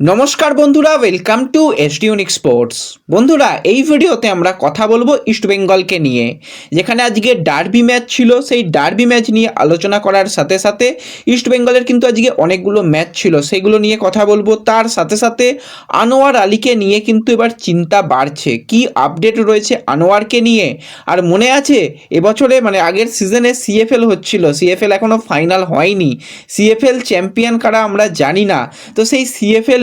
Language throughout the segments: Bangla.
নমস্কার বন্ধুরা ওয়েলকাম টু এসডিউনিক স্পোর্টস বন্ধুরা, এই ভিডিওতে আমরা কথা বলব ইস্টবেঙ্গলকে নিয়ে, যেখানে আজকে ডার্বি ম্যাচ ছিল। সেই ডার্বি ম্যাচ নিয়ে আলোচনা করার সাথে সাথে ইস্টবেঙ্গলের কিন্তু আজকে অনেকগুলো ম্যাচ ছিল। সেগুলো নিয়ে কথা বলব। তার সাথে সাথে আনোয়ার আলীকে নিয়ে কিন্তু এবার চিন্তা বাড়ছে। কি আপডেট রয়েছে আনোয়ারকে নিয়ে? আর মনে আছে, এবছরে মানে আগের সিজনে সিএফএল হচ্ছিল। সিএফএল এখনও ফাইনাল হয়নি। সিএফএল চ্যাম্পিয়ন কারা আমরা জানি না। তো সেই সিএফএল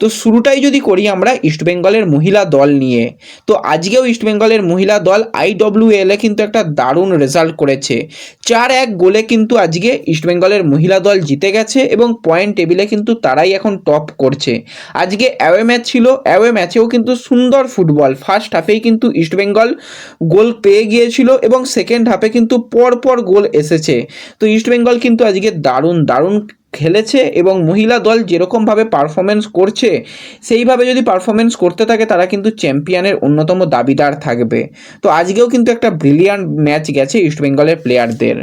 তো শুরুটাই যদি করি আমরা ইস্টবেঙ্গলের মহিলা দল নিয়ে, তো আজকেও ইস্টবেঙ্গলের মহিলা দল আইডব্লিউএল এ কিন্তু একটা দারুণ রেজাল্ট করেছে। চার এক গোলে কিন্তু আজকে ইস্টবেঙ্গলের মহিলা দল জিতে গেছে এবং পয়েন্ট টেবিলে কিন্তু তারাই এখন টপ করছে। আজকে অ্যাওয়ে ম্যাচ ছিল অ্যাওয়ে ম্যাচেও কিন্তু সুন্দর ফুটবল ফার্স্ট হাফেই কিন্তু ইস্টবেঙ্গল গোল পেয়ে গিয়েছিল এবং সেকেন্ড হাফে কিন্তু পরপর গোল এসেছে। তো ইস্টবেঙ্গল কিন্তু আজকে দারুণ দারুণ খেলেছে এবং মহিলা দল যেরকমভাবে পারফরমেন্স করছে, সেইভাবে যদি পারফরমেন্স করতে থাকে, তারা কিন্তু চ্যাম্পিয়নের অন্যতম দাবিদার থাকবে। তো আজকেও কিন্তু একটা ব্রিলিয়ান্ট ম্যাচ গেছে ইস্টবেঙ্গলের প্লেয়ারদের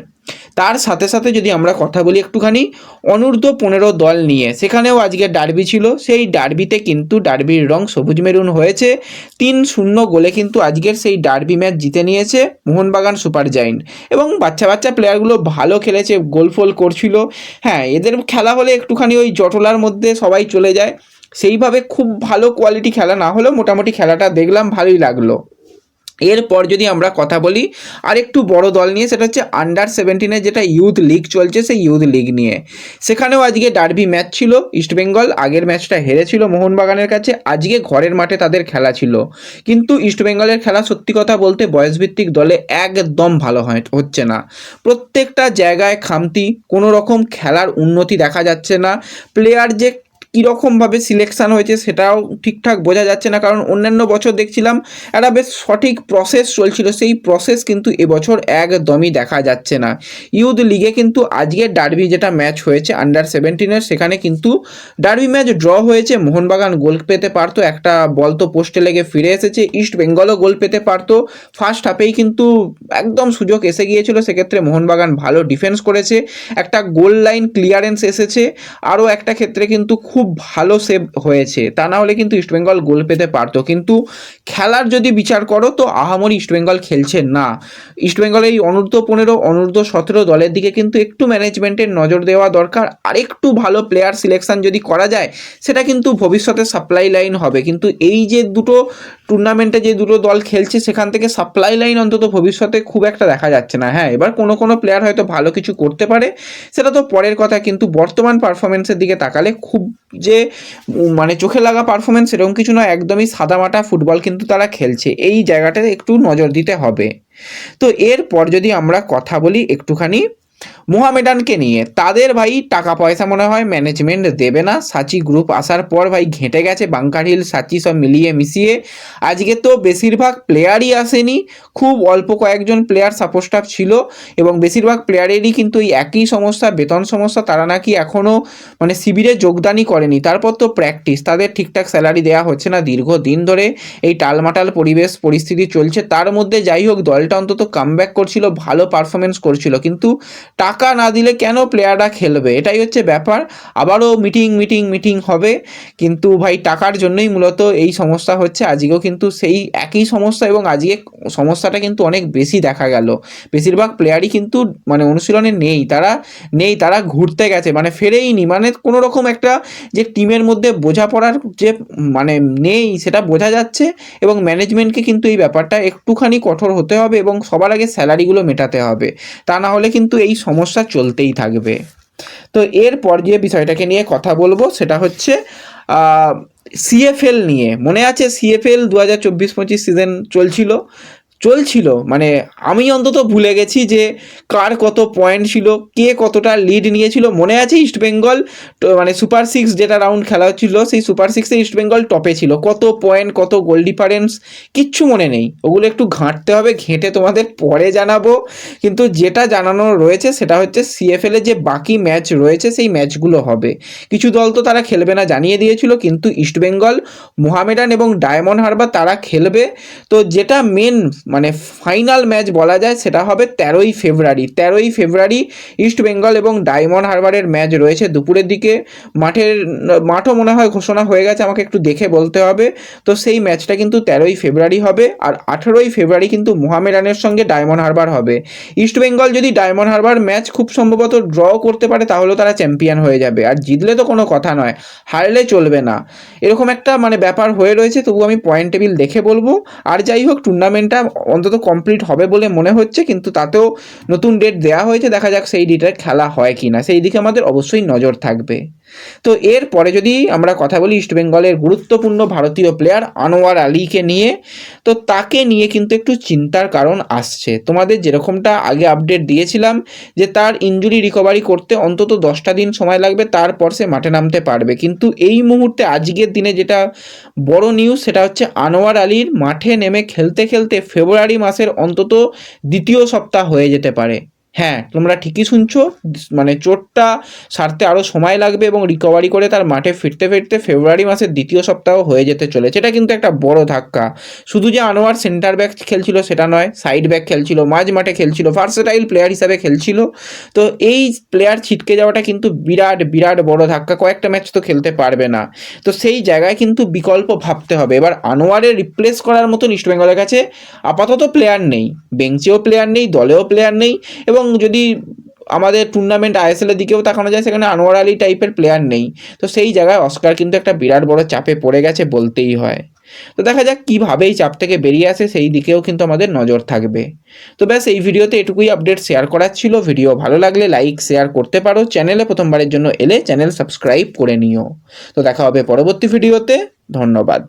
তার সাথে সাথে যদি আমরা কথা বলি একটুখানি, অনূর্ধ্ব পনেরো দল নিয়ে, সেখানেও আজকে ডার্বি ছিল। সেই ডার্বিতে কিন্তু ডার্বির রং সবুজ মেরুন হয়েছে। তিন শূন্য গোলে কিন্তু আজকের সেই ডার্বি ম্যাচ জিতে নিয়েছে মোহনবাগান সুপার জায়েন্ট। এবং বাচ্চা বাচ্চা প্লেয়ারগুলো ভালো খেলেছে, গোল ফোল করছিল। হ্যাঁ এদের খেলা হলে একটুখানি ওই জটলার মধ্যে সবাই চলে যায়। সেইভাবে খুব ভালো কোয়ালিটি খেলা না হলেও মোটামুটি খেলাটা দেখলাম, ভালোই লাগল। এরপর যদি আমরা কথা বলি আর একটু বড় দল নিয়ে, সেটা হচ্ছে আন্ডার সেভেন্টিনের যেটা ইউথ লিগ চলছে, সেই ইউথ লিগ নিয়ে। সেখানেও আজকে ডার্বি ম্যাচ ছিল ইস্টবেঙ্গল আগের ম্যাচটা হেরেছিল মোহনবাগানের কাছে, আজকে ঘরের মাঠে তাদের খেলা ছিল। কিন্তু ইস্টবেঙ্গলের খেলা সত্যি কথা বলতে বয়সভিত্তিক দলে একদম ভালো হয়, হচ্ছে না। প্রত্যেকটা জায়গায় খামতি কোনো রকম খেলার উন্নতি দেখা যাচ্ছে না। প্লেয়ার যে কীরকমভাবে সিলেকশান হয়েছে সেটাও ঠিকঠাক বোঝা যাচ্ছে না। কারণ অন্যান্য বছর দেখছিলাম একটা বেশ সঠিক প্রসেস চলছিল, সেই প্রসেস কিন্তু এবছর একদমই দেখা যাচ্ছে না। ইউথ লিগে কিন্তু আজকে ডার্বি যেটা ম্যাচ হয়েছে আন্ডার সেভেন্টিনের সেখানে কিন্তু ডার্বি ম্যাচ ড্র হয়েছে। মোহনবাগান গোল পেতে পারতো, একটা বল তো পোস্টে লেগে ফিরে এসেছে। ইস্ট বেঙ্গলও গোল পেতে পারতো। ফার্স্ট হাফেই কিন্তু একদম সুযোগ এসে গিয়েছিল, সেক্ষেত্রে মোহনবাগান ভালো ডিফেন্স করেছে। একটা গোল লাইন ক্লিয়ারেন্স এসেছে। আরও একটা ক্ষেত্রে কিন্তু খুব ভালো সেভ হয়েছে। তা না হলে কিন্তু ইস্টবেঙ্গল গোল পেতে পারতো। কিন্তু খেলার যদি বিচার করো, তো আহামরি ইস্টবেঙ্গল খেলছে না। ইস্টবেঙ্গল এই অনূর্ধ্ব পনেরো, অনূর্ধ্ব সতেরো দলের দিকে কিন্তু একটু ম্যানেজমেন্টের নজর দেওয়া দরকার। আরেকটু ভালো প্লেয়ার সিলেকশন যদি করা যায়, সেটা কিন্তু ভবিষ্যতে সাপ্লাই লাইন হবে। কিন্তু এই যে দুটো টুর্নামেন্টে যে দুটো দল খেলছে, সেখান থেকে সাপ্লাই লাইন অন্তত ভবিষ্যতে খুব একটা দেখা যাচ্ছে না। হ্যাঁ এবার কোনো কোনো প্লেয়ার হয়তো ভালো কিছু করতে পারে, সেটা তো পরের কথা, কিন্তু বর্তমান পারফরমেন্সের দিকে তাকালে খুব যে মানে চোখে লাগা পারফরমেন্স এরকম কিছু নয়, একদমই সাদামাটা ফুটবল কিন্তু তারা খেলছে। এই জায়গাটাতে একটু নজর দিতে হবে। তো এরপর যদি আমরা কথা বলি একটুখানি মোহামেডানকে নিয়ে। তাদের ভাই টাকা পয়সা মনে হয় ম্যানেজমেন্ট দেবে না। সাচি গ্রুপ আসার পর ভাই ঘেঁটে গেছে বাংকার হিল সাচি সব মিলিয়ে মিশিয়ে। আজকে তো বেশিরভাগ প্লেয়ারই আসেনি। খুব অল্প কয়েকজন প্লেয়ার সাপোর্ট স্টাফ ছিল এবং বেশিরভাগ প্লেয়ারেরই কিন্তু এই একই সমস্যা, বেতন সমস্যা তারা নাকি এখনও মানে শিবিরে যোগদানই করেনি। তারপর তো প্র্যাকটিস তাদের ঠিকঠাক স্যালারি দেওয়া হচ্ছে না দীর্ঘদিন ধরে। এই টালমাটাল পরিবেশ, পরিস্থিতি চলছে। তার মধ্যে যাই হোক, দলটা অন্তত কামব্যাক করছিল, ভালো পারফরমেন্স করছিল। কিন্তু টাকা না দিলে কেন প্লেয়াররা খেলবে? এটাই হচ্ছে ব্যাপার। আবারও মিটিং মিটিং মিটিং হবে। কিন্তু ভাই, টাকার জন্যই মূলত এই সমস্যা হচ্ছে। আজকেও কিন্তু সেই একই সমস্যা এবং আজকে সমস্যাটা কিন্তু অনেক বেশি দেখা গেল। বেশিরভাগ প্লেয়ারই কিন্তু মানে অনুশীলনে নেই। তারা নেই, তারা ঘুরতে গেছে। মানে ফেরেইনি। মানে কোনো রকম একটা যে টিমের মধ্যে বোঝাপড়ার যে মানে নেই, সেটা বোঝা যাচ্ছে এবং ম্যানেজমেন্টকে কিন্তু এই ব্যাপারটা একটুখানি কঠোর হতে হবে এবং সবার আগে স্যালারিগুলো মেটাতে হবে। তা না হলে কিন্তু এই সমস্যা চলতেই থাকবে। তো এরপর যে বিষয়টাকে নিয়ে কথা বলব সেটা হচ্ছে সিএফএল নিয়ে। মনে আছে সিএফএল দু হাজার চব্বিশ পঁচিশ সিজন চলছিল? চলছিল। মানে আমি অন্তত ভুলে গেছি যে কার কত পয়েন্ট ছিল, কে কতটা লিড নিয়েছিল। মনে আছে ইস্ট বেঙ্গল মানে সুপার সিক্স যেটা রাউন্ড খেলা হচ্ছিল, সেই সুপার সিক্সে ইস্ট বেঙ্গল টপে ছিল। কত পয়েন্ট কত গোল ডিফারেন্স কিচ্ছু মনে নেই। ওগুলো একটু ঘাঁটতে হবে, ঘেঁটে তোমাদের পরে জানাব। কিন্তু যেটা জানানো রয়েছে, সেটা হচ্ছে সিএফএল যে বাকি ম্যাচ রয়েছে, সেই ম্যাচগুলো হবে। কিছু দল তো তারা খেলবে না জানিয়ে দিয়েছিল, কিন্তু ইস্ট বেঙ্গল মোহামেডান এবং ডায়মন্ড হারবার তারা খেলবে। তো যেটা মেন মানে ফাইনাল ম্যাচ বলা যায় সেটা হবে তেরোই ফেব্রুয়ারি। তেরোই ফেব্রুয়ারি ইস্ট বেঙ্গল এবং ডায়মন্ড হারবারের ম্যাচ রয়েছে দুপুরের দিকে। মাঠের, মাঠও মনে হয় ঘোষণা হয়ে গেছে, আমাকে একটু দেখে বলতে হবে। তো সেই ম্যাচটা কিন্তু তেরোই ফেব্রুয়ারি হবে আর আঠেরোই ফেব্রুয়ারি কিন্তু মোহামেডানের সঙ্গে ডায়মন্ড হারবার হবে। ইস্ট বেঙ্গল যদি ডায়মন্ড হারবার ম্যাচ খুব সম্ভবত ড্র করতে পারে তাহলে তারা চ্যাম্পিয়ন হয়ে যাবে। আর জিতলে তো কোনো কথা নয়, হারলে চলবে না। এরকম একটা মানে ব্যাপার হয়ে রয়েছে তবু আমি পয়েন্ট টেবিল দেখে বলব। আর যাই হোক টুর্নামেন্টটা অন্তত কমপ্লিট হবে বলে মনে হচ্ছে, কিন্তু তাতেও নতুন ডেট দেওয়া হয়েছে, দেখা যাক সেই ডেটে খেলা হয় কি না সেই দিকে আমাদের অবশ্যই নজর থাকবে। তো এরপরে যদি আমরা কথা বলি ইস্টবেঙ্গলের গুরুত্বপূর্ণ ভারতীয় প্লেয়ার আনোয়ার আলীকে নিয়ে, তো তাকে নিয়ে কিন্তু একটু চিন্তার কারণ আসছে। তোমাদের যেরকমটা আগে আপডেট দিয়েছিলাম যে তার ইঞ্জুরি রিকভারি করতে অন্তত দশটা দিন সময় লাগবে, তারপর সে মাঠে নামতে পারবে। কিন্তু এই মুহূর্তে আজকের দিনে যেটা বড় নিউজ সেটা হচ্ছে আনোয়ার আলীর মাঠে নেমে খেলতে খেলতে ফেব্রুয়ারি মাসের অন্তত দ্বিতীয় সপ্তাহ হয়ে যেতে পারে। হ্যাঁ তোমরা ঠিকই শুনছো। মানে চোটটা সারতে আরও সময় লাগবে এবং রিকভারি করে তার মাঠে ফিরতে ফিরতে ফেব্রুয়ারি মাসের দ্বিতীয় সপ্তাহ হয়ে যেতে চলেছে। এটা কিন্তু একটা বড় ধাক্কা। শুধু যে আনোয়ার সেন্টার ব্যাক খেলছিল সেটা নয় সাইড ব্যাক খেলছিল, মাঝ মাঠে খেলছিল ভার্সেটাইল প্লেয়ার হিসাবে খেলছিল। তো এই প্লেয়ার ছিটকে যাওয়াটা কিন্তু বিরাট বিরাট বড় ধাক্কা। কয়েকটা ম্যাচ তো খেলতে পারবে না। তো সেই জায়গায় কিন্তু বিকল্প ভাবতে হবে। এবার আনোয়ারের রিপ্লেস করার মতন ইস্টবেঙ্গলের কাছে আপাতত প্লেয়ার নেই। বেঞ্চেও প্লেয়ার নেই, দলেও প্লেয়ার নেই এবং যদি আমাদের টুর্নামেন্ট আইএসএলের দিকেও তাকানো যায়, সেখানে আনোয়ার আলী টাইপের প্লেয়ার নেই। তো সেই জায়গায় অস্কার কিন্তু একটা বিরাট বড় চাপে পড়ে গেছে বলতেই হয়। তো দেখা যাক কীভাবে এই চাপ থেকে বেরিয়ে আসে, সেই দিকেও কিন্তু আমাদের নজর থাকবে। তো ব্যাস, এই ভিডিওতে এটুকুই আপডেট শেয়ার করার ছিল। ভিডিও ভালো লাগলে লাইক শেয়ার করতে পারো। চ্যানেলে প্রথমবারের জন্য এলে চ্যানেল সাবস্ক্রাইব করে নিও। তো দেখা হবে পরবর্তী ভিডিওতে। ধন্যবাদ।